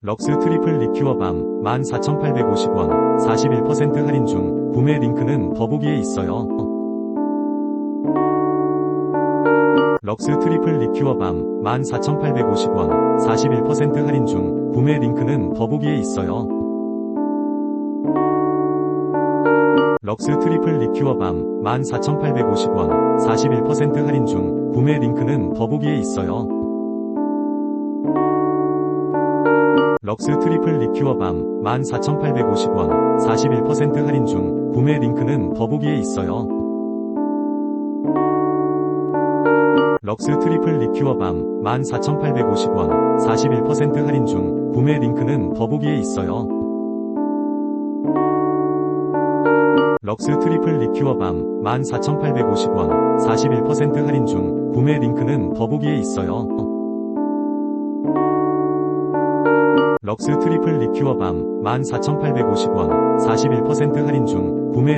럭스 트리플 리큐어 밤 14,850원 41% 할인 중 구매 링크는 더보기에 있어요. 럭스 트리플 리큐어 밤 14,850원 41% 할인 중 구매 링크는 더보기에 있어요. 럭스 트리플 리큐어 밤 14,850원 41% 할인 중 구매 링크는 더보기에 있어요. 럭스 트리플 리큐어 밤 14,850원 41% 할인 중 구매 링크는 더보기에 있어요. 럭스 트리플 리큐어 밤 14,850원 41% 할인 중 구매 링크는 더보기에 있어요. 럭스 트리플 리큐어 밤 14,850원 41% 할인 중 구매 링크는 더보기에 있어요. 럭스 트리플 리큐어 밤 14,850원 41% 할인 중